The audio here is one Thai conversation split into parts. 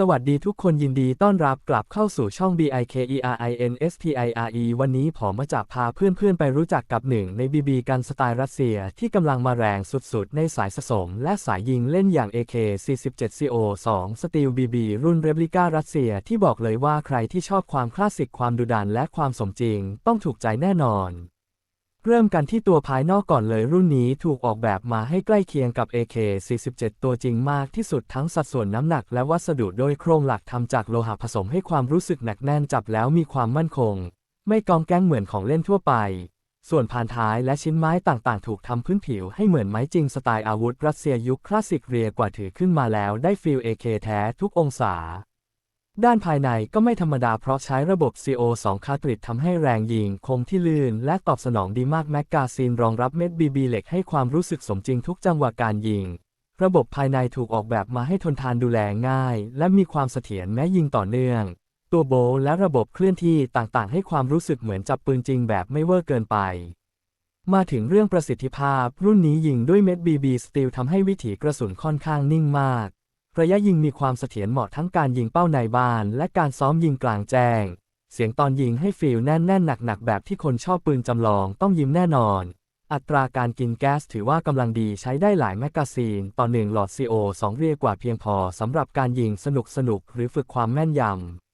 สวัสดีทุกคนยินดีต้อนรับกลับเข้าสู่ช่อง BIKERINSPIRE วันนี้ผมมาจะพาเพื่อนๆ ไปรู้จักกับหนึ่งในบีบีกันสไตล์รัสเซียที่กำลังมาแรงสุดๆ ในสายสะสม และสายยิงเล่นอย่าง AK-47CO2 สตีลบีบีรุ่นเร p ลิก้ารัสเซียที่บอกเลยว่าใครที่ชอบความคลาสสิกความดุดันและความสมจริง ต้องถูกใจแน่นอน เริ่มกันที่ตัวภายนอกก่อนเลยรุ่นนี้ถูกออกแบบมาให้ใกล้เคียงกับ AK-47 ตัวจริงมากที่สุดทั้งสัดส่วนน้ำหนักและวัสดุโดยโครงหลักทำจากโลหะผสมให้ความรู้สึกหนักแน่นจับแล้วมีความมั่นคง ไม่กองแก้งเหมือนของเล่นทั่วไป ส่วนผ่านท้ายและชิ้นไม้ต่างๆ ถูกทำพื้นผิวให้เหมือนไม้จริงสไตล์อาวุธรัสเซียยุคคลาสสิกเรียกว่าถือขึ้นมาแล้วได้ฟีล AK แท้ทุกองศา ด้านภายในก็ไม่ธรรมดาเพราะใช้ระบบ CO2 คาตริดทำให้แรงยิงคมที่ลื่น และตอบสนองดีมากแมกกาซีนรองรับเม็ดบีบีเหล็กให้ความรู้สึกสมจริงทุกจังหวะการยิง ระบบภายในถูกออกแบบมาให้ทนทานดูแลง่าย และมีความเสถียรแม้ยิงต่อเนื่อง ตัวโบว์และระบบเคลื่อนที่ต่างๆ ให้ความรู้สึกเหมือนจับปืนจริงแบบไม่เวอร์เกินไป มาถึงเรื่องประสิทธิภาพ รุ่นนี้ยิงด้วยเม็ดบีบีสตีลทำให้วิถีกระสุนค่อนข้างนิ่งมาก ระยะยิงมีความเสถียรเหมาะทั้งการยิงเป้าในบ้าน และการซ้อมยิงกลางแจ้ง เสียงตอนยิงให้ฟีลแน่นแน่นหนักหนักๆแบบที่คนชอบปืนจำลองต้องยิ้มแน่นอน อัตราการกินแก๊สถือว่ากำลังดีใช้ได้หลายแมกกาซีน ต่อหนึ่งหลอด CO2 เรียกว่าเพียงพอสำหรับการยิงสนุกสนุกๆหรือฝึกความแม่นย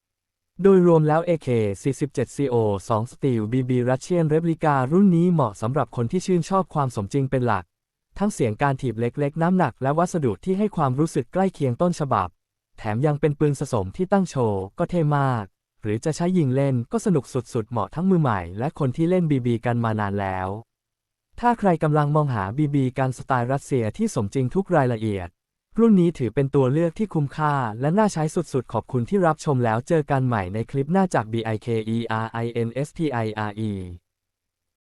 ำ โดยรวมแล้ว AK-47CO2 Steel BB Russian Replica รุ่นนี้เหมาะสำหรับคนที่ชื่นชอบความสมจริงเป็นหลัก ทั้งเสียงการถีบเล็กๆ น้ำหนักและวัสดุที่ให้ความรู้สึกใกล้เคียงต้นฉบับ แถมยังเป็นปืนสะสมที่ตั้งโชว์ก็เท่มาก หรือจะใช้ยิงเล่นก็สนุกสุดๆ เหมาะทั้งมือใหม่และคนที่เล่นบีบีกันมานานแล้ว ถ้าใครกำลังมองหาบีบีกันสไตล์รัสเซียที่สมจริงทุกรายละเอียด รุ่นนี้ถือเป็นตัวเลือกที่คุ้มค่าและน่าใช้สุดๆ ขอบคุณที่รับชมแล้วเจอกันใหม่ในคลิปหน้าจาก BIKERINSPIRE